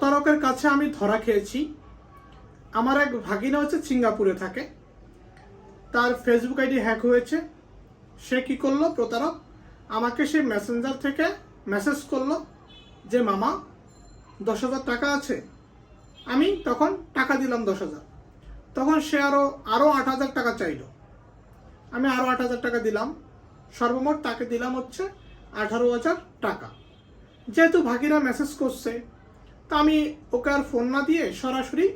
প্রতারকের কাছে আমি ধরা খেয়েছি। আমার এক ভাগিনা হচ্ছে সিঙ্গাপুরে থাকে। তার ফেসবুক আইডি হ্যাক হয়েছে। সে কি করল প্রতারক? আমাকে সে মেসেঞ্জার থেকে মেসেজ করল যে, মামা, দশ হাজার টাকা আছে। আমি তখন টাকা দিলাম দশ হাজার। তখন সে আরও আরও আট হাজার টাকা চাইলো। আমি আরও আট হাজার টাকা দিলাম। সর্বমোট তাকে দিলাম হচ্ছে আঠারো হাজার টাকা। যেহেতু ভাগিরা মেসেজ করছে তা আমি ওকে আর ফোন না দিয়ে সরাসরি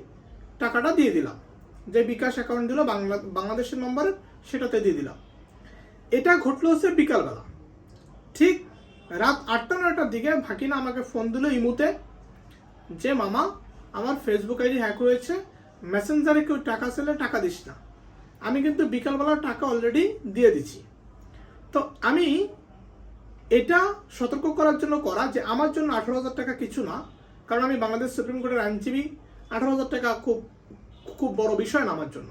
টাকাটা দিয়ে দিলাম। যে বিকাশ অ্যাকাউন্ট দিল, বাংলা বাংলাদেশের নম্বরে সেটাতে দিয়ে দিলাম। এটা ঘটলো হচ্ছে বিকালবেলা। ঠিক রাত আটটা নয়টার দিকে ভাকিনা আমাকে ফোন দিল ইমুতে যে, মামা, আমার ফেসবুক আইডি হ্যাক হয়েছে মেসেঞ্জারে কেউ টাকা চাইলে টাকা দিস না। আমি কিন্তু বিকালবেলা টাকা অলরেডি দিয়ে দিছি তো আমি এটা সতর্ক করার জন্য করা যে, আমার জন্য আঠারো হাজার টাকা কিছু না কারণ আমি বাংলাদেশ সুপ্রিম কোর্টের আইনজীবী, আঠারো হাজার টাকা খুব খুব বড় বিষয় না আমার জন্য।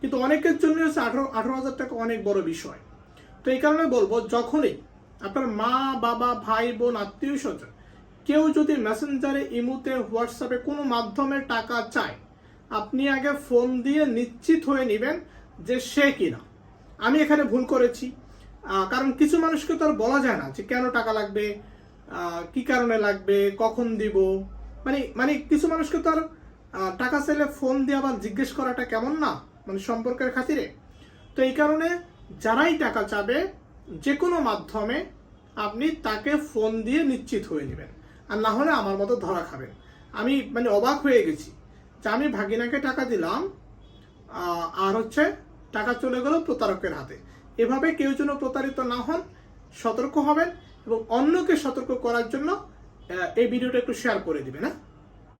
কিন্তু অনেকের জন্য হচ্ছে আঠারো আঠারো হাজার টাকা অনেক বড় বিষয়। তো এই কারণে বলব, যখনই আপনার মা, বাবা, ভাই, বোন, আত্মীয় স্বজন কেউ যদি মেসেঞ্জারে ইমুতে, হোয়াটসঅ্যাপে কোনো মাধ্যমে টাকা চায়, আপনি আগে ফোন দিয়ে নিশ্চিত হয়ে নেবেন যে সে কিনা। আমি এখানে ভুল করেছি। কারণ কিছু মানুষকে তো আর বলা যায় না যে কেন টাকা লাগবে কি কারণে লাগবে, কখন দিব? মানে মানে কিছু মানুষকে তো আর টাকা চাইলে ফোন দিয়ে আবার জিজ্ঞেস করাটা কেমন না? মানে সম্পর্কের খাতিরে। তো এই কারণে যারাই টাকা চাবে যে কোনো মাধ্যমে আপনি তাকে ফোন দিয়ে নিশ্চিত হয়ে নেবেন। আর না হলে আমার মতো ধরা খাবেন। আমি মানে অবাক হয়ে গেছি যে আমি ভাগিনাকে টাকা দিলাম আর হচ্ছে টাকা চলে গেল প্রতারকের হাতে। এভাবে কেউ যেন প্রতারিত না হন, সতর্ক হবেন এবং অন্যকে সতর্ক করার জন্য এই ভিডিওটা একটু শেয়ার করে দিবেন হ্যাঁ?